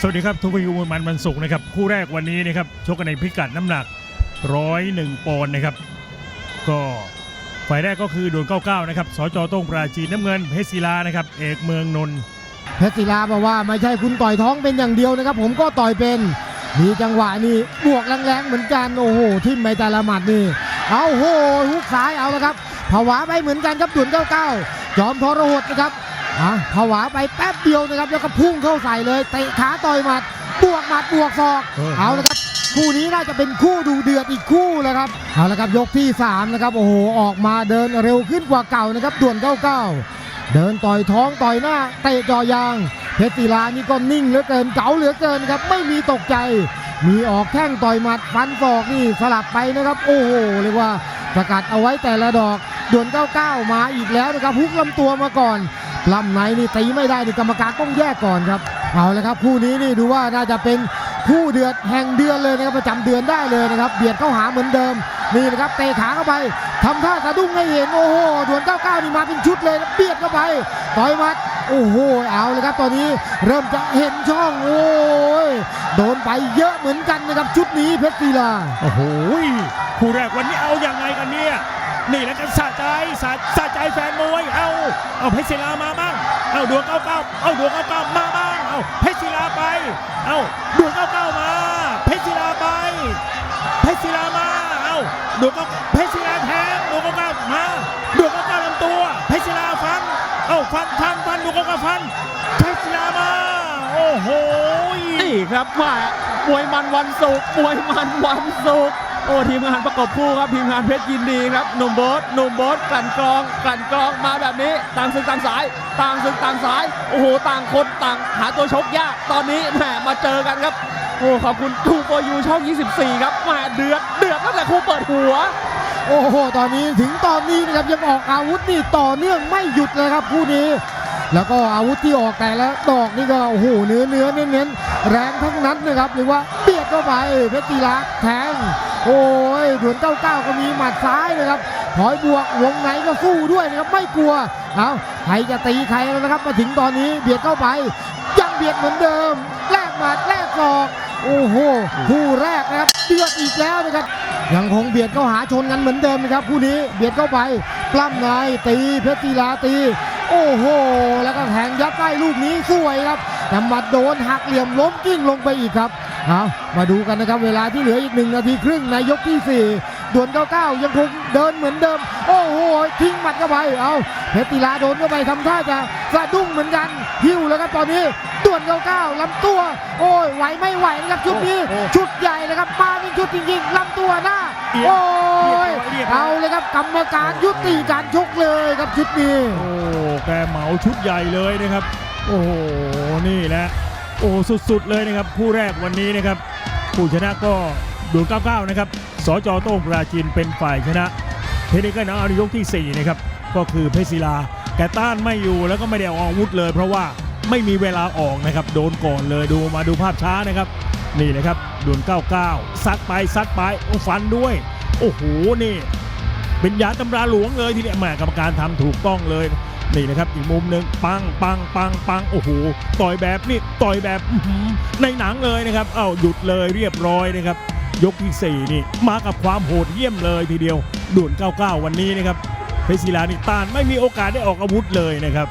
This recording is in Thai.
สวัสดีครับ ทุกผู้ชมมันมันสุกร์นะครับ คู่แรกวันนี้นะครับชกกันในพิกัดน้ำหนักร้อยหนึ่งปอนด์นะครับ ก็ฝ่ายแรกก็คือดวล99 นะครับสจโต้งปราจีนน้ำเงินเพชรศิลานะครับ เอกเมืองนนท์เพชรศิลาบอกว่าไม่ใช่คุณต่อยท้องเป็นอย่างเดียวนะครับ ผมก็ต่อยเป็นมีจังหวะนี่บวกแรงๆเหมือนกันโอ้โหทิ่มไปแต่ละหมัดนี่เอาโหฮุกซ้ายเอาละครับผวาไปเหมือนกันครับดุนเก้าเก้าจอมทรหดนะครับ อะผวาไปแป๊บเดียวนะครับแล้วก็พุ่งเข้าใส่เลยเตะขาต่อยหมัดบวกหมัดบวกศอกเอาละครับคู่นี้น่าจะเป็นคู่ดูเดือดอีกคู่แล้วครับเอาละครับยกที่สามนะครับโอ้โหออกมาเดินเร็วขึ้นกว่าเก่านะครับด่วนเก้าเก้าเดินต่อยท้องต่อยหน้าเตะจอยางเพชรศิลานี่ก็นิ่งเหลือเกินเก๋าเหลือเกินครับไม่มีตกใจ มีออกแข้งต่อยหมัดฟันศอกนี่สลับไปนะครับ โอ้โหเรียกว่าสกัดเอาไว้แต่ละดอกด่วน 99 มาอีกแล้วนะครับฮุกลำตัวมาก่อน ลำไหนนี่ตีไม่ได้นี่กรรมการต้องแยกก่อนครับ เอาละครับคู่นี้นี่ดูว่าน่าจะเป็นคู่เดือดแห่งเดือนเลยนะครับประจำเดือนได้เลยนะครับเบียดเข้าหาเหมือนเดิมนี่นะครับเตะขาเข้าไปทำท่าสะดุ้งให้เห็นโอ้โหดวน99นี่มาเป็นชุดเลยเบียดเข้าไปต่อยมัดโอ้โหเอาเลยครับตอนนี้เริ่มจะเห็นช่องโอ้ยโดนไปเยอะเหมือนกันนะครับชุดนี้เพชรศิลาโอ้โหคู่แรกวันนี้เอาอย่างไง นี่แหละกันสะใจสะสะใจแฟนมวย เอาเอาเพชรศิลามาบ้าง เอาดวง99เก้าเอาดวง99มาบ้าง เอาเพชรศิลาไป เอาดวง99มา เพชรศิลาไป เพชรศิลามา เอาดูก็เพชรศิลาแทงดูก็กล้ามาดูก็กล้าลำตัว เพชรศิลาฟัน เอาฟันฟันฟันดูก็กล้าฟัน เพชรศิลามา โอ้โห นี่ครับมามวยมันวันศุกร์มวยมันวันศุกร์ โอ้ทีมงานประกบคู่ครับทีมงานเพชรยินดีครับหนุ่มโบ๊ทหนุ่มโบ๊ทกลั่นกรองกลั่นกรองมาแบบนี้ต่างศึกต่างสาย ต่างศึกต่างสายโอ้โหต่างคนต่างหาตัวชกยากตอนนี้แหมมาเจอกันครับโอ้ขอบคุณทูโปยูช่อง 24 ครับแหมเดือดเดือดตั้งแต่คู่เปิดหัว โอ้โห ตอนนี้ถึงตอนนี้นะครับยังออกอาวุธนี่ต่อเนื่องไม่หยุดเลยครับคู่นี้ แล้วก็อาวุธที่ออกแต่ละดอกนี่ก็โอ้โหเนื้อเนื้อเน้นเน้นๆแรงทั้งนั้นนะครับหรือว่าเบียดเข้าไปเพชรศิลาแทงโอ้ยดวนเก้าเก้าก็มีหมัดซ้ายนะครับถอยบวกวงในก็สู้ด้วยนะครับไม่กลัวเอาใครจะตีใครแล้วนะครับมาถึงตอนนี้เบียดเข้าไป ยังเบียดเหมือนเดิมแลกหมัดแลกศอกโอ้โหคู่แรกนะครับเดือดอีกแล้วนะครับยังคงเบียดเข้าหาชนกันเหมือนเดิมนะครับคู่นี้เบียดเข้าไปปล้ำในตีเพชรศิลาตี โอ้โห แล้วก็แทงยัดใต้ลูกนี้สวยครับแต่หมัดโดนหักเหลี่ยมล้มกิ้งลงไปอีกครับเอามาดูกันนะครับเวลาที่เหลืออีกหนึ่งนาทีครึ่งในยกที่สี่ด่วน99 ยังคงเดินเหมือนเดิม โอ้โห ทิ้งหมัดเข้าไปเอาเพชรศิลาโดนเข้าไปทำท่าจะสะดุ้งเหมือนกันหิ้วแล้วครับตอนนี้ด่วน99ลำตัว โอ้ยไหวไม่ไหวนะครับชุดนี้โอ้โหชุดใหญ่นะครับมาเป็นชุดจริงๆลำตัวหน้าโอ้ ครับกรรมการยุติการชกเลยครับชุดนี้ โอ้แกเหมาชุดใหญ่เลยนะครับ โอ้โหนี่แหละโอ้สุดๆเลยนะครับคู่แรกวันนี้นะครับผู้ชนะก็ดู99 นะครับสจโต้งปราจีนเป็นฝ่ายชนะ เทคนิคก็นะเอาในยกที่ 4 นะครับ ก็คือเพชรศิลาแกต้านไม่อยู่แล้วก็ไม่ได้ออกอาวุธเลย เพราะว่าไม่มีเวลาออกนะครับ โดนก่อนเลยดูมาดูภาพช้านะครับ นี่เลยครับดวล99 ซัดไปซัดไปโอ้ฟันด้วย โอ้โห นี่ เป็นยาตำราหลวงเลยทีเดียวแหมกรรมการทำถูกต้องเลยนี่นะครับอีกมุมหนึ่งปังปังปังปังโอ้โหต่อยแบบนี่ต่อยแบบในหนังเลยนะครับเอ้าหยุดเลยเรียบร้อยนะครับ ยกที่ 4 นี่มากับความโหดเยี่ยมเลยทีเดียวด่วน 99 วันนี้นะครับเพชรศิลานี่ต้านไม่มีโอกาสได้ออกอาวุธเลยนะครับ